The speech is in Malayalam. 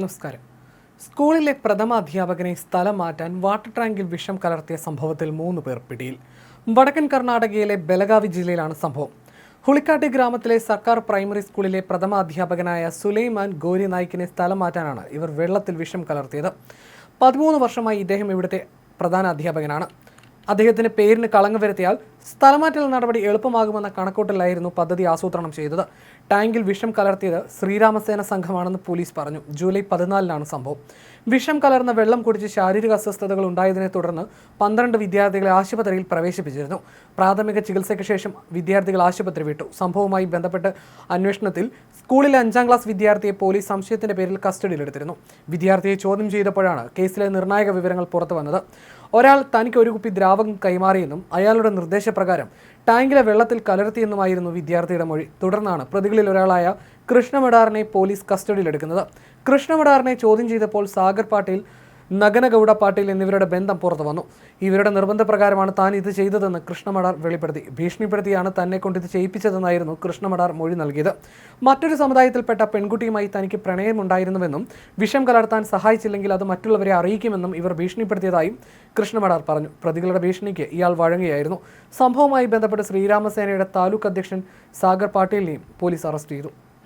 നമസ്കാരം. സ്കൂളിലെ പ്രഥമ അധ്യാപകനെ സ്ഥലം മാറ്റാൻ വാട്ടർ ടാങ്കിൽ വിഷം കലർത്തിയ സംഭവത്തിൽ മൂന്ന് പേർ പിടിയിൽ. വടക്കൻ കർണാടകയിലെ ബലഗാവി ജില്ലയിലാണ് സംഭവം. ഹുളിക്കാട്ടി ഗ്രാമത്തിലെ സർക്കാർ പ്രൈമറി സ്കൂളിലെ പ്രഥമ അധ്യാപകനായ സുലൈമാൻ ഗോരി നായിക്കിനെ സ്ഥലം മാറ്റാനാണ് ഇവർ വെള്ളത്തിൽ വിഷം കലർത്തിയത്. പതിമൂന്ന് വർഷമായി ഇദ്ദേഹം ഇവിടുത്തെ പ്രധാന അധ്യാപകനാണ്. അദ്ദേഹത്തിന് പേരിന് കളങ്കം വരുത്തിയാൽ സ്ഥലമാറ്റൽ നടപടി എളുപ്പമാകുമെന്ന കണക്കൂട്ടലായിരുന്നു പദ്ധതി ആസൂത്രണം ചെയ്തത്. ടാങ്കിൽ വിഷം കലർത്തിയത് ശ്രീരാമസേന സംഘമാണെന്ന് പോലീസ് പറഞ്ഞു. ജൂലൈ പതിനാലിനാണ് സംഭവം. വിഷം കലർന്ന വെള്ളം കുടിച്ച് ശാരീരിക അസ്വസ്ഥതകൾ ഉണ്ടായതിനെ തുടർന്ന് പന്ത്രണ്ട് വിദ്യാർത്ഥികളെ ആശുപത്രിയിൽ പ്രവേശിപ്പിച്ചിരുന്നു. പ്രാഥമിക ചികിത്സയ്ക്ക് ശേഷം വിദ്യാർത്ഥികൾ ആശുപത്രി വിട്ടു. സംഭവവുമായി ബന്ധപ്പെട്ട് അന്വേഷണത്തിൽ സ്കൂളിലെ അഞ്ചാം ക്ലാസ് വിദ്യാർത്ഥിയെ പോലീസ് സംശയത്തിന്റെ പേരിൽ കസ്റ്റഡിയിലെടുത്തിരുന്നു. വിദ്യാർത്ഥിയെ ചോദ്യം ചെയ്തപ്പോഴാണ് കേസിലെ നിർണായക വിവരങ്ങൾ പുറത്തു വന്നത് ഒരാൾ തനിക്ക് ഒരു കുപ്പി ദ്രാവകം കൈമാറിയെന്നും അയാളുടെ നിർദ്ദേശപ്രകാരം ടാങ്കിലെ വെള്ളത്തിൽ കലർത്തിയെന്നുമായിരുന്നു വിദ്യാർത്ഥിയുടെ മൊഴി. തുടർന്നാണ് പ്രതികളിൽ ഒരാളായ കൃഷ്ണമഡാറിനെ പോലീസ് കസ്റ്റഡിയിലെടുക്കുന്നത്. കൃഷ്ണമഡാറിനെ ചോദ്യം ചെയ്തപ്പോൾ സാഗർ പാട്ടീൽ നഗനഗൌഡ പാട്ടീൽ എന്നിവരുടെ ബന്ധം പുറത്തു വന്നു. ഇവരുടെ നിർബന്ധപ്രകാരമാണ് താൻ ഇത് ചെയ്തതെന്ന് കൃഷ്ണമടാർ വെളിപ്പെടുത്തി. ഭീഷണിപ്പെടുത്തിയാണ് തന്നെ കൊണ്ട് ഇത് ചെയ്യിപ്പിച്ചതെന്നായിരുന്നു കൃഷ്ണമടാർ മൊഴി നൽകിയത്. മറ്റൊരു സമുദായത്തിൽപ്പെട്ട പെൺകുട്ടിയുമായി തനിക്ക് പ്രണയമുണ്ടായിരുന്നുവെന്നും വിഷം കലർത്താൻ സഹായിച്ചില്ലെങ്കിൽ അത് മറ്റുള്ളവരെ അറിയിക്കുമെന്നും ഇവർ ഭീഷണിപ്പെടുത്തിയതായും കൃഷ്ണമടാർ പറഞ്ഞു. പ്രതികളുടെ ഭീഷണിക്ക് ഇയാൾ വഴങ്ങുകയായിരുന്നു. സംഭവവുമായി ബന്ധപ്പെട്ട് ശ്രീരാമസേനയുടെ താലൂക്ക് അധ്യക്ഷൻ സാഗർ പാട്ടീലിനെയും പോലീസ് അറസ്റ്റ് ചെയ്തു.